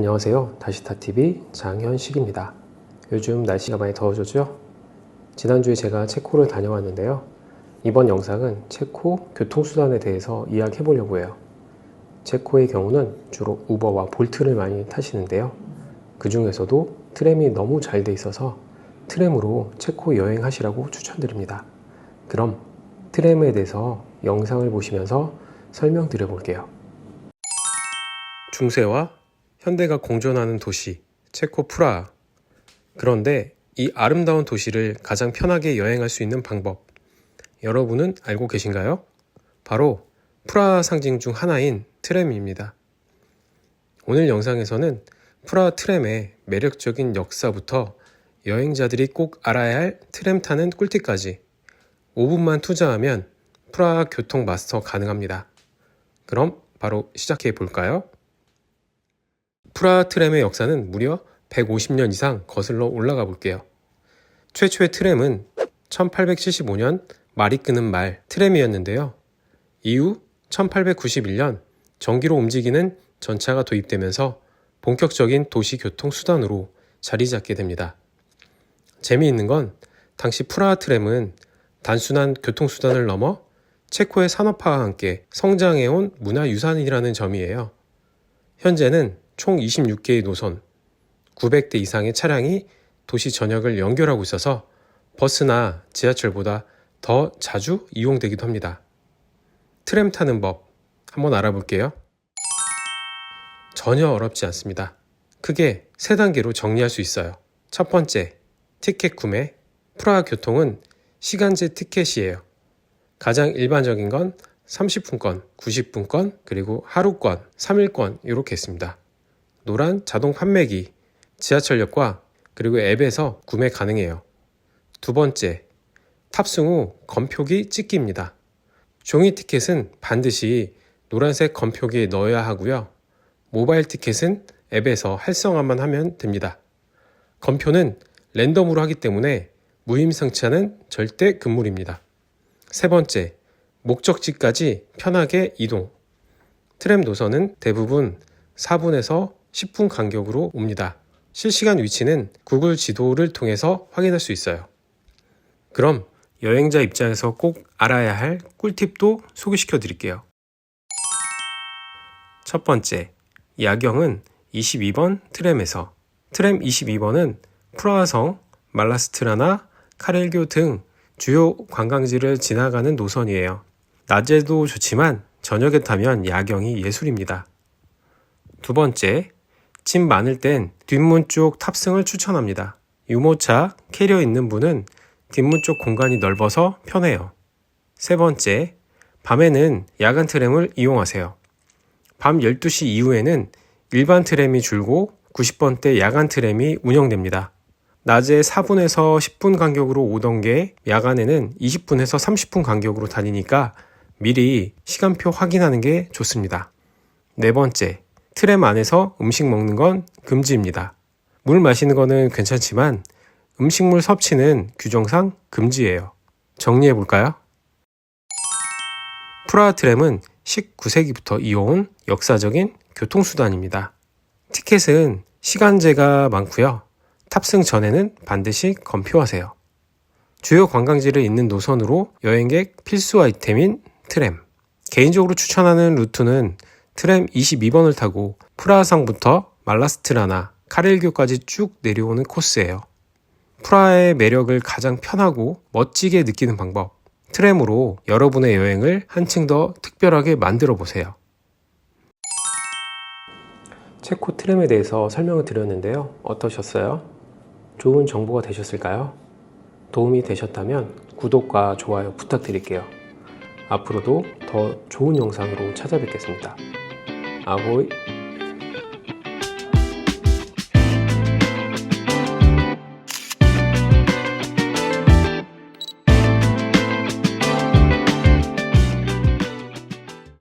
안녕하세요. 다시타TV 장현식입니다. 요즘 날씨가 많이 더워졌죠? 지난주에 제가 체코를 다녀왔는데요. 이번 영상은 체코 교통수단에 대해서 이야기해 보려고 해요. 체코의 경우는 주로 우버와 볼트를 많이 타시는데요. 그 중에서도 트램이 너무 잘 돼 있어서 트램으로 체코 여행하시라고 추천드립니다. 그럼 트램에 대해서 영상을 보시면서 설명드려 볼게요. 중세와 현대가 공존하는 도시 체코 프라하. 그런데 이 아름다운 도시를 가장 편하게 여행할 수 있는 방법. 여러분은 알고 계신가요? 바로 프라하 상징 중 하나인 트램입니다. 오늘 영상에서는 프라하 트램의 매력적인 역사부터 여행자들이 꼭 알아야 할 트램 타는 꿀팁까지 5분만 투자하면 프라하 교통 마스터 가능합니다. 그럼 바로 시작해 볼까요? 프라하 트램의 역사는 무려 150년 이상 거슬러 올라가 볼게요. 최초의 트램은 1875년 말이 끄는 말 트램이었는데요. 이후 1891년 전기로 움직이는 전차가 도입되면서 본격적인 도시 교통 수단으로 자리 잡게 됩니다. 재미있는 건 당시 프라하 트램은 단순한 교통수단을 넘어 체코의 산업화와 함께 성장해온 문화유산이라는 점이에요. 현재는 총 26개의 노선, 900대 이상의 차량이 도시 전역을 연결하고 있어서 버스나 지하철보다 더 자주 이용되기도 합니다. 트램 타는 법 한번 알아볼게요. 전혀 어렵지 않습니다. 크게 세 단계로 정리할 수 있어요. 첫 번째, 티켓 구매. 프라하 교통은 시간제 티켓이에요. 가장 일반적인 건 30분권, 90분권, 그리고 하루권, 3일권 이렇게 있습니다. 노란 자동 판매기, 지하철역과 그리고 앱에서 구매 가능해요. 두 번째, 탑승 후 검표기 찍기입니다. 종이 티켓은 반드시 노란색 검표기에 넣어야 하고요. 모바일 티켓은 앱에서 활성화만 하면 됩니다. 검표는 랜덤으로 하기 때문에 무임승차는 절대 금물입니다. 세 번째, 목적지까지 편하게 이동. 트램 노선은 대부분 4분에서 10분 간격으로 옵니다. 실시간 위치는 구글 지도를 통해서 확인할 수 있어요. 그럼 여행자 입장에서 꼭 알아야 할 꿀팁도 소개시켜 드릴게요. 첫 번째, 야경은 22번 트램에서 트램 22번은 프라하성, 말라스트라나 카렐교 등 주요 관광지를 지나가는 노선이에요. 낮에도 좋지만 저녁에 타면 야경이 예술입니다. 두 번째, 짐 많을 땐 뒷문 쪽 탑승을 추천합니다. 유모차, 캐리어 있는 분은 뒷문 쪽 공간이 넓어서 편해요. 세 번째, 밤에는 야간 트램을 이용하세요. 밤 12시 이후에는 일반 트램이 줄고 90번대 야간 트램이 운영됩니다. 낮에 4분에서 10분 간격으로 오던 게 야간에는 20분에서 30분 간격으로 다니니까 미리 시간표 확인하는 게 좋습니다. 네 번째, 트램 안에서 음식 먹는 건 금지입니다. 물 마시는 거는 괜찮지만 음식물 섭취는 규정상 금지예요. 정리해 볼까요? 프라하 트램은 19세기부터 이어온 역사적인 교통수단입니다. 티켓은 시간제가 많고요. 탑승 전에는 반드시 검표하세요. 주요 관광지를 잇는 노선으로 여행객 필수 아이템인 트램. 개인적으로 추천하는 루트는 트램 22번을 타고 프라하성부터 말라스트라나 카렐교까지 쭉 내려오는 코스예요. 프라하의 매력을 가장 편하고 멋지게 느끼는 방법. 트램으로 여러분의 여행을 한층 더 특별하게 만들어 보세요. 체코 트램에 대해서 설명을 드렸는데요. 어떠셨어요? 좋은 정보가 되셨을까요? 도움이 되셨다면 구독과 좋아요 부탁드릴게요. 앞으로도 더 좋은 영상으로 찾아뵙겠습니다. 아보이